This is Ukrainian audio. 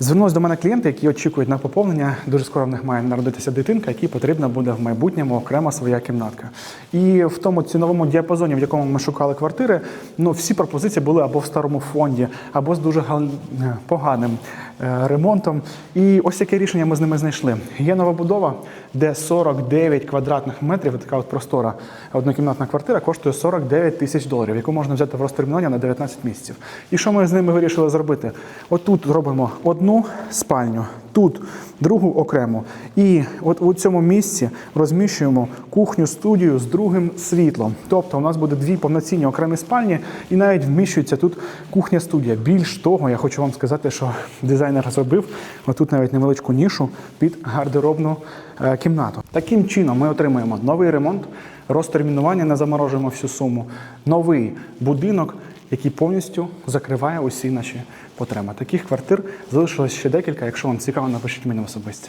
Звернулись до мене клієнти, які очікують на поповнення. Дуже скоро в них має народитися дитинка, якій потрібна буде в майбутньому окрема своя кімнатка. І в тому ціновому діапазоні, в якому ми шукали квартири, ну всі пропозиції були або в старому фонді, або з дуже е, поганим е, ремонтом. І ось яке рішення ми з ними знайшли. Є нова будова, де 49 квадратних метрів, така от простора однокімнатна квартира коштує 49 тисяч доларів, яку можна взяти в розтермінування на 19 місяців. І що ми з ними вирішили зробити? Отут зробимо одну спальню, тут другу окремо. І от у цьому місці розміщуємо кухню студію з другим світлом. Тобто у нас буде дві повноцінні окремі спальні, і навіть вміщується тут кухня студія. Більш того, я хочу вам сказати, що дизайнер зробив отут навіть невеличку нішу під гардеробну е, кімнату. Таким чином ми отримуємо новий ремонт, розтермінування, не заморожуємо всю суму, новий будинок, який повністю закриває усі наші потреби. Таких квартир залишилось ще декілька. Якщо вам цікаво, напишіть мені особисті.